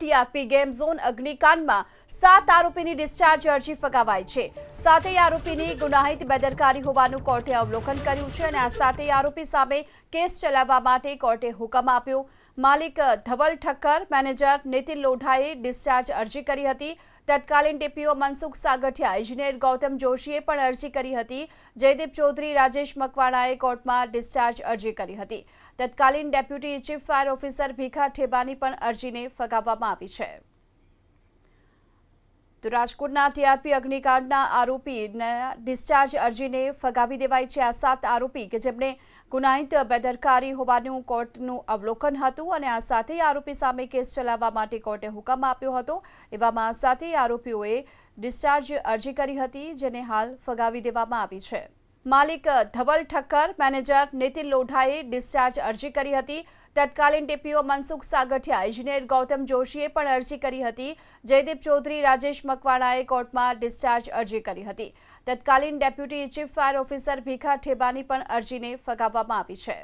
TRP game zone અગ્નિકાંડમાં સાત આરોપીની discharge અરજી ફગાવાઈ છે. સાતેય આરોપીની ગુનાહિત બેદરકારી હોવાનું કોર્ટે અવલોકન કર્યું છે અને આ સાતેય આરોપી સામે કેસ ચલાવવા માટે કોર્ટે હુકમ આપ્યો. માલિક ધવલ ઠક્કર, મેનેજર નીતિન લોઢાએ ડિસ્ચાર્જ અરજી કરી હતી. તત્કાલીન ટીપીઓ મનસુખ સાગઠિયા ઇજનેર ગૌતમ જોશીએ પણ અરજી કરી હતી. જયદીપ ચૌધરી, રાજેશ મકવાણાએ કોર્ટમાં ડિસ્ચાર્જ અરજી કરી હતી. તત્કાલીન deputy chief fire officer Bhikha ઠેબાની પણ અરજીને ફગાવવામાં આવી છે. તો રાજકોટના ટીઆરપી અગ્નિકાંડના આરોપીને ડિસ્ચાર્જ અરજીને ફગાવી દેવાઈ છે આ સાત આરોપી કે જેમણે ગુનાહિત બેદરકારી હોવાનું કોર્ટનું અવલોકન હતું અને આ સાથે આરોપી સામે કેસ ચલાવવા માટે કોર્ટે હુકમ આપ્યો હતો. એવામાં સાતેય આરોપીઓએ ડિસ્ચાર્જ અરજી કરી હતી, જેને હાલ ફગાવી દેવામાં આવી છે. માલિક ધવલ ઠક્કર, મેનેજર નીતિન લોઢાએ ડિસ્ચાર્જ અરજી કરી હતી. તત્કાલીન ટીપીઓ મનસુખ સાગઠિયા ઇજનેર ગૌતમ જોશીએ પણ અરજી કરી હતી. જયદીપ ચૌધરી, રાજેશ મકવાણાએ કોર્ટમાં ડિસ્ચાર્જ અરજી કરી હતી. તત્કાલીન deputy chief fire officer Bhikha ઠેબાની પણ અરજીને ફગાવવામાં આવી છે.